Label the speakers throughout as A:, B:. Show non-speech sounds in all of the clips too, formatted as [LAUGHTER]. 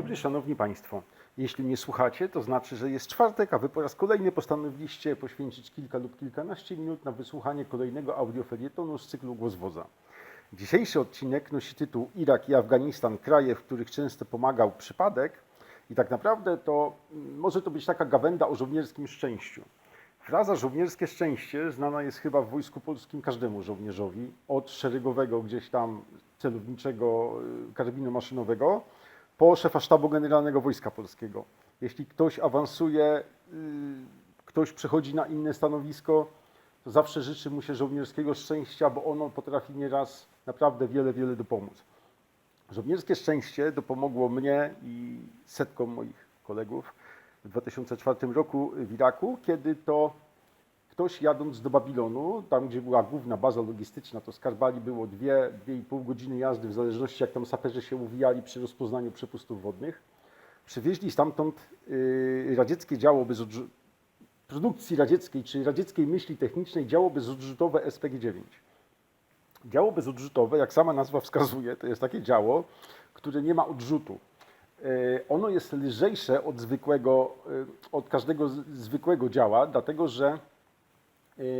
A: dobry, szanowni państwo. Jeśli mnie słuchacie, to znaczy, że jest czwartek, a wy po raz kolejny postanowiliście poświęcić kilka lub kilkanaście minut na wysłuchanie kolejnego audiofelietonu z cyklu Głos Wodza. Dzisiejszy odcinek nosi tytuł Irak i Afganistan, kraje, w których często pomagał przypadek. I tak naprawdę to mm, może to być taka gawenda o żołnierskim szczęściu. Fraza żołnierskie szczęście znana jest chyba w Wojsku Polskim każdemu żołnierzowi, od szeregowego gdzieś tam celowniczego y, karabinu maszynowego, po szefa sztabu generalnego Wojska Polskiego. Jeśli ktoś awansuje, y, ktoś przechodzi na inne stanowisko, to zawsze życzy mu się żołnierskiego szczęścia, bo ono potrafi nieraz naprawdę wiele, wiele dopomóc. Żołnierskie szczęście dopomogło mnie i setkom moich kolegów w 2004 roku w Iraku, kiedy to ktoś jadąc do Babilonu, tam gdzie była główna baza logistyczna, to z Karbali było 2-2,5 godziny jazdy, w zależności jak tam saperzy się uwijali przy rozpoznaniu przepustów wodnych. Przywieźli stamtąd yy, radzieckie działo bez produkcji radzieckiej, czy radzieckiej myśli technicznej działo bezodrzutowe SPG-9. Działo bezodrzutowe, jak sama nazwa wskazuje, to jest takie działo, które nie ma odrzutu. E, Ono jest lżejsze od zwykłego, e, od każdego zwykłego działa, dlatego że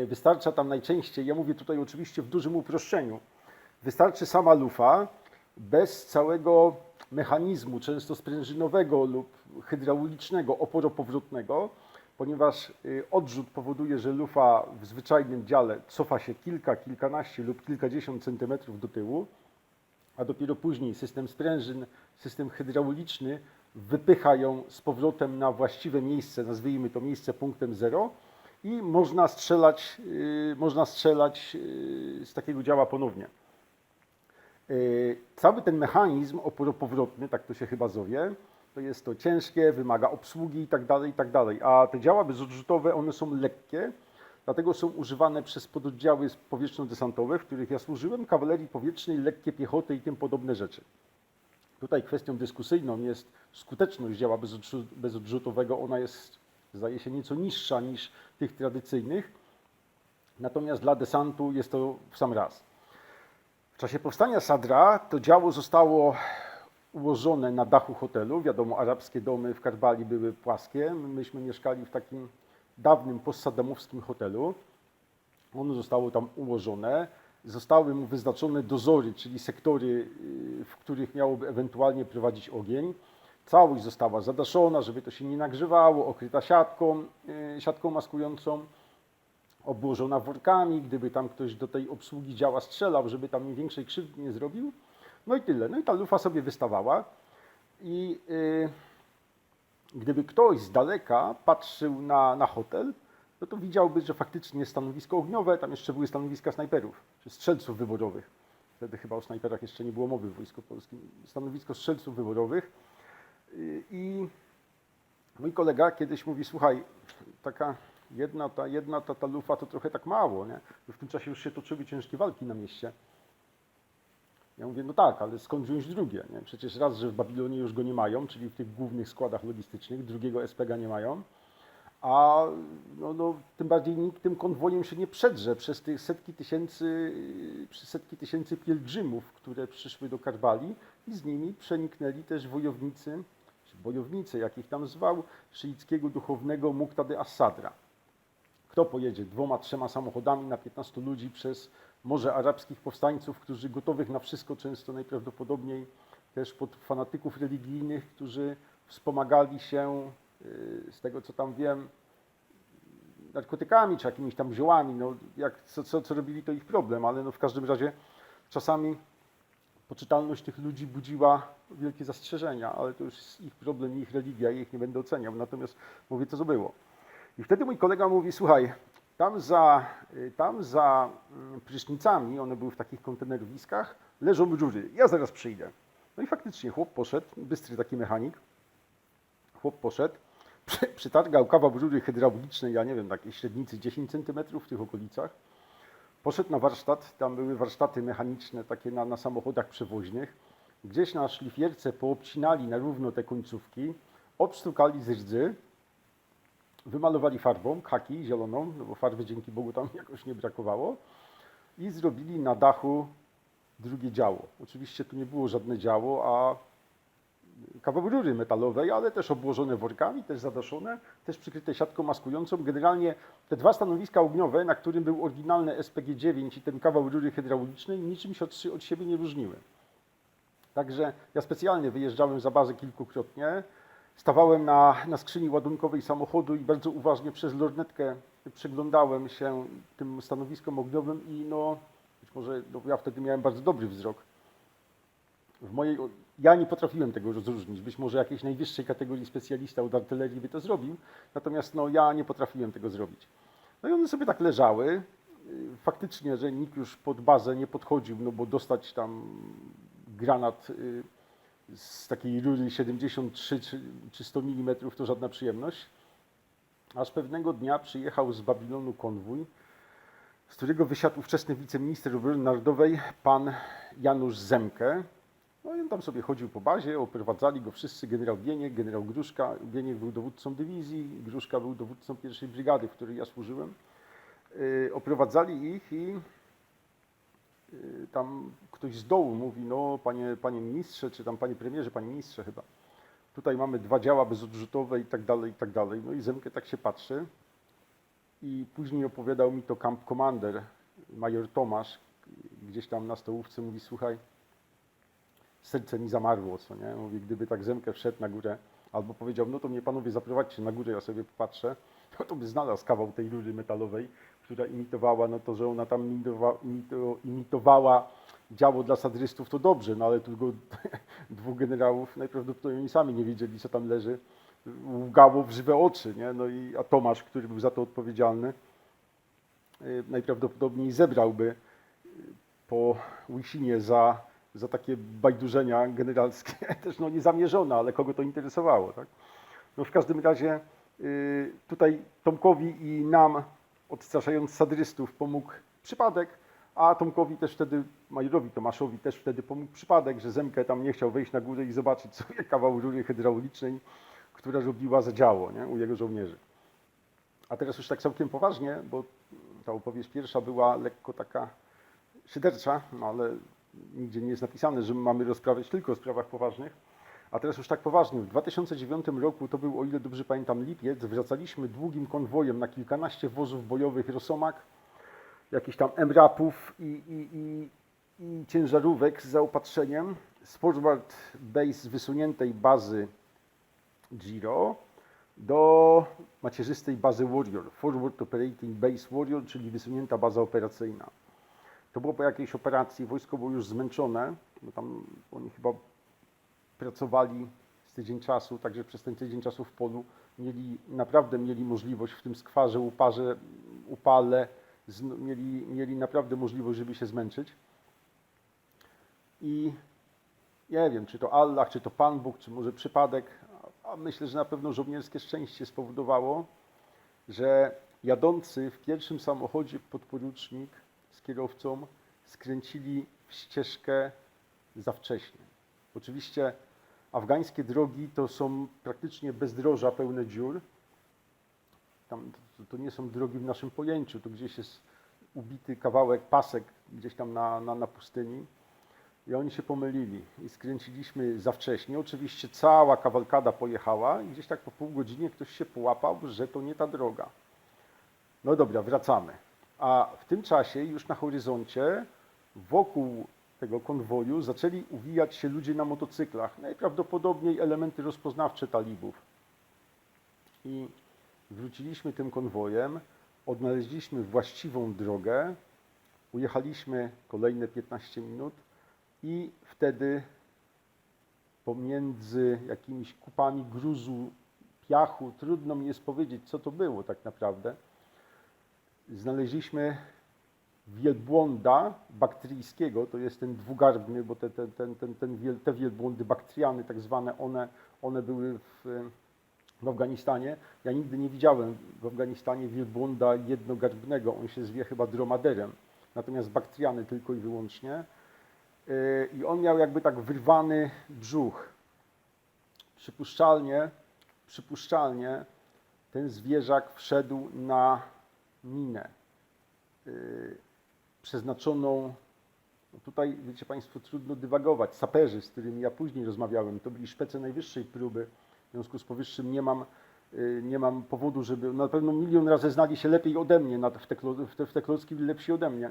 A: wystarcza tam najczęściej, ja mówię tutaj oczywiście w dużym uproszczeniu, wystarczy sama lufa bez całego mechanizmu, często sprężynowego lub hydraulicznego, oporopowrotnego, ponieważ y, odrzut powoduje, że lufa w zwyczajnym dziale cofa się kilka, kilkanaście lub kilkadziesiąt centymetrów do tyłu, a dopiero później system sprężyn, system hydrauliczny wypycha ją z powrotem na właściwe miejsce, nazwijmy to miejsce punktem zero i można strzelać, y, można strzelać y, z takiego działa ponownie. Y, Cały ten mechanizm oporopowrotny, tak to się chyba zowie, to jest to ciężkie, wymaga obsługi i tak dalej, i tak dalej. A te działa bezodrzutowe, one są lekkie, dlatego są używane przez pododdziały powietrzno-desantowe, w których ja służyłem, kawalerii powietrznej, lekkie piechoty i tym podobne rzeczy. Tutaj kwestią dyskusyjną jest skuteczność działa bezodrzu- bezodrzutowego. Ona jest, zdaje się, nieco niższa niż tych tradycyjnych, natomiast dla desantu jest to w sam raz. W czasie powstania Sadra to działo zostało ułożone na dachu hotelu. Wiadomo, arabskie domy w Karbali były płaskie. Myśmy mieszkali w takim dawnym postsaddamowskim hotelu. Ono zostało tam ułożone. Zostały mu wyznaczone dozory, czyli sektory, y, w których miałoby ewentualnie prowadzić ogień. Całość została zadaszona, żeby to się nie nagrzewało, okryta siatką, y, siatką maskującą obłożona workami, gdyby tam ktoś do tej obsługi działa strzelał, żeby tam im większej krzywdy nie zrobił. No i tyle. No i ta lufa sobie wystawała i y, gdyby ktoś z daleka patrzył na, na hotel, no to widziałby, że faktycznie stanowisko ogniowe, tam jeszcze były stanowiska snajperów, czy strzelców wyborowych. Wtedy chyba o snajperach jeszcze nie było mowy w Wojsku Polskim. Stanowisko strzelców wyborowych i mój kolega kiedyś mówi, słuchaj, taka jedna ta, jedna ta, ta lufa to trochę tak mało, nie? W tym czasie już się toczyły ciężkie walki na mieście. Ja mówię, no tak, ale skąd wziąć drugie? Nie? Przecież raz, że w Babilonie już go nie mają, czyli w tych głównych składach logistycznych, drugiego SPG nie mają, a no, no, tym bardziej nikt tym konwojem się nie przedrze przez tych setki tysięcy, setki tysięcy pielgrzymów, które przyszły do Karbali i z nimi przeniknęli też wojownicy, bojownicy, jak ich tam zwał, szyickiego duchownego Muqtady as-Sadra. Kto pojedzie dwoma, trzema samochodami na 15 ludzi przez Morze Arabskich powstańców, którzy gotowych na wszystko, często najprawdopodobniej też pod fanatyków religijnych, którzy wspomagali się, y, z tego co tam wiem, narkotykami czy jakimiś tam ziołami. No, jak, co, co, co robili, to ich problem, ale no w każdym razie czasami poczytalność tych ludzi budziła wielkie zastrzeżenia, ale to już jest ich problem ich religia, ja ich nie będę oceniał. Natomiast mówię, to co było. I wtedy mój kolega mówi, słuchaj, tam za, y, tam za mm, prysznicami, one były w takich kontenerowiskach, leżą rury. Ja zaraz przyjdę. No i faktycznie chłop poszedł, bystry taki mechanik, chłop poszedł, przy, przytargał kawał rury hydraulicznej, ja nie wiem, takiej średnicy 10 cm w tych okolicach. Poszedł na warsztat, tam były warsztaty mechaniczne takie na, na samochodach przewoźnych. Gdzieś na szlifierce poobcinali na równo te końcówki, obstukali z rdzy, wymalowali farbą, khaki zieloną, no bo farby dzięki Bogu tam [LAUGHS] jakoś nie brakowało i zrobili na dachu drugie działo. Oczywiście tu nie było żadne działo, a kawał rury metalowej, ale też obłożone workami, też zadaszone, też przykryte siatką maskującą. Generalnie te dwa stanowiska ogniowe, na którym był oryginalny SPG-9 i ten kawał rury hydraulicznej, niczym się od, od siebie nie różniły. Także ja specjalnie wyjeżdżałem za bazę kilkukrotnie, stawałem na, na skrzyni ładunkowej samochodu i bardzo uważnie przez lornetkę przyglądałem się tym stanowiskom ogniowym i no, być może no, ja wtedy miałem bardzo dobry wzrok. W mojej, ja nie potrafiłem tego rozróżnić. Być może jakiejś najwyższej kategorii specjalista od artylerii by to zrobił, natomiast no, ja nie potrafiłem tego zrobić. No i one sobie tak leżały. Y, Faktycznie, że nikt już pod bazę nie podchodził, no bo dostać tam granat y, z takiej rury 73 czy, czy 100 mm to żadna przyjemność. Aż pewnego dnia przyjechał z Babilonu konwój, z którego wysiadł ówczesny wiceminister obrony narodowej, pan Janusz Zemke. No i on tam sobie chodził po bazie, oprowadzali go wszyscy, generał Bieniek, generał Gruszka. Bieniek był dowódcą dywizji, Gruszka był dowódcą pierwszej brygady, w której ja służyłem. Yy, oprowadzali ich i yy, tam ktoś z dołu mówi, no panie, panie ministrze, czy tam panie premierze, panie ministrze chyba, tutaj mamy dwa działa bezodrzutowe i tak dalej, i tak dalej. No i Zemke tak się patrzy i później opowiadał mi to camp commander, major Tomasz, gdzieś tam na stołówce mówi, słuchaj, serce mi zamarło, co nie? Mówi, gdyby tak Zemkę wszedł na górę, albo powiedział, no to mnie panowie zaprowadźcie na górę, ja sobie popatrzę, [LAUGHS] no to by znalazł kawał tej rury metalowej, która imitowała, no to, że ona tam imitowa, imito, imitowała działo dla sadrystów, to dobrze, no ale tylko [LAUGHS] dwóch generałów najprawdopodobniej sami nie wiedzieli, co tam leży, łgało w żywe oczy, nie? No i, a Tomasz, który był za to odpowiedzialny, y, najprawdopodobniej zebrałby y, po Łysinie za, za takie bajdurzenia generalskie, [LAUGHS] też no niezamierzone, ale kogo to interesowało, tak? No w każdym razie y, tutaj Tomkowi i nam, odstraszając sadrystów, pomógł przypadek, a Tomkowi też wtedy, majorowi Tomaszowi też wtedy pomógł przypadek, że Zemkę tam nie chciał wejść na górę i zobaczyć [LAUGHS] sobie kawał rury hydraulicznej, która robiła za działo nie? u jego żołnierzy. A teraz już tak całkiem poważnie, bo ta opowieść pierwsza była lekko taka szydercza, no ale nigdzie nie jest napisane, że mamy rozprawiać tylko o sprawach poważnych. A teraz już tak poważnie. W 2009 roku, to był o ile dobrze pamiętam lipiec, wracaliśmy długim konwojem na kilkanaście wozów bojowych Rosomak, jakichś tam MRAP-ów i, i, i, i ciężarówek z zaopatrzeniem z Forward Base wysuniętej bazy Giro do macierzystej bazy Warrior, Forward Operating Base Warrior, czyli wysunięta baza operacyjna. To było po jakiejś operacji, wojsko było już zmęczone, bo tam oni chyba pracowali z tydzień czasu, także przez ten tydzień czasu w polu mieli, naprawdę mieli możliwość w tym skwarze, uparze, upale, z, mieli, mieli naprawdę możliwość, żeby się zmęczyć. I nie wiem, czy to Allah, czy to Pan Bóg, czy może przypadek, a myślę, że na pewno żołnierskie szczęście spowodowało, że jadący w pierwszym samochodzie podporucznik skręcili w ścieżkę za wcześnie. Oczywiście afgańskie drogi to są praktycznie bezdroża pełne dziur. Tam, to, to nie są drogi w naszym pojęciu, to gdzieś jest ubity kawałek, pasek gdzieś tam na, na, na pustyni. I oni się pomylili i skręciliśmy za wcześnie. Oczywiście cała kawalkada pojechała i gdzieś tak po pół godzinie ktoś się połapał, że to nie ta droga. No dobra, wracamy. A w tym czasie już na horyzoncie wokół tego konwoju zaczęli uwijać się ludzie na motocyklach, najprawdopodobniej elementy rozpoznawcze talibów. I wróciliśmy tym konwojem, odnaleźliśmy właściwą drogę, ujechaliśmy kolejne 15 minut i wtedy pomiędzy jakimiś kupami gruzu, piachu, trudno mi jest powiedzieć, co to było tak naprawdę, znaleźliśmy wielbłąda baktryjskiego, to jest ten dwugarbny, bo te, te, ten, ten, ten te wielbłądy baktriany, tak zwane, one, one były w, w Afganistanie. Ja nigdy nie widziałem w Afganistanie wielbłąda jednogarbnego, on się zwie chyba dromaderem, natomiast baktriany tylko i wyłącznie. Yy, I on miał jakby tak wyrwany brzuch. Przypuszczalnie, przypuszczalnie ten zwierzak wszedł na minę yy, przeznaczoną No tutaj, wiecie Państwo, trudno dywagować. Saperzy, z którymi ja później rozmawiałem, to byli szpece najwyższej próby. W związku z powyższym nie mam, y, nie mam powodu, żeby... Na pewno milion razy znali się lepiej ode mnie, na- w te, w w te klocki byli lepsi ode mnie.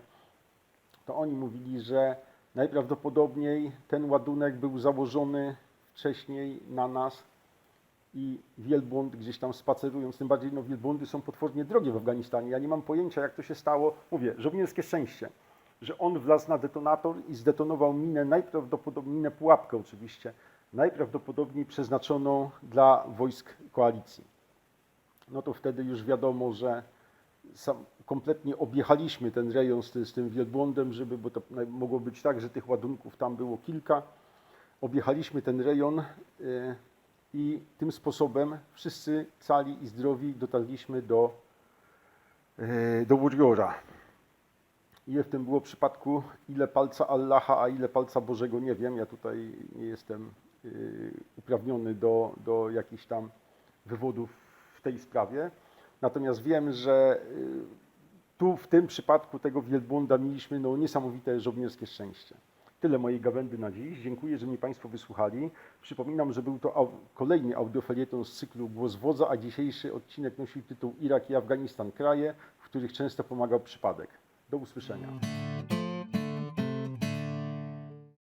A: To oni mówili, że najprawdopodobniej ten ładunek był założony wcześniej na nas i wielbłąd gdzieś tam spacerując, tym bardziej no wielbłądy są potwornie drogie w Afganistanie. Ja nie mam pojęcia, jak to się stało. Mówię, żołnierskie szczęście, że on wlazł na detonator i zdetonował minę, najprawdopodobniej, minę pułapkę oczywiście, najprawdopodobniej przeznaczoną dla wojsk koalicji. No to wtedy już wiadomo, że kompletnie objechaliśmy ten rejon z, z tym wielbłądem, żeby, bo to mogło być tak, że tych ładunków tam było kilka. Objechaliśmy ten rejon y, i tym sposobem wszyscy cali i zdrowi dotarliśmy do, y, do Warriora. Ile w tym było przypadku, ile palca Allaha, a ile palca Bożego, nie wiem. Ja tutaj nie jestem y, uprawniony do, do jakichś tam wywodów w tej sprawie. Natomiast wiem, że y, tu w tym przypadku tego wielbłąda mieliśmy no, niesamowite żołnierskie szczęście. Tyle mojej gawędy na dziś. Dziękuję, że mnie Państwo wysłuchali. Przypominam, że był to kolejny audiofelieton z cyklu Głos Wodza, a dzisiejszy odcinek nosił tytuł Irak i Afganistan, kraje, w których często pomagał przypadek. Do usłyszenia.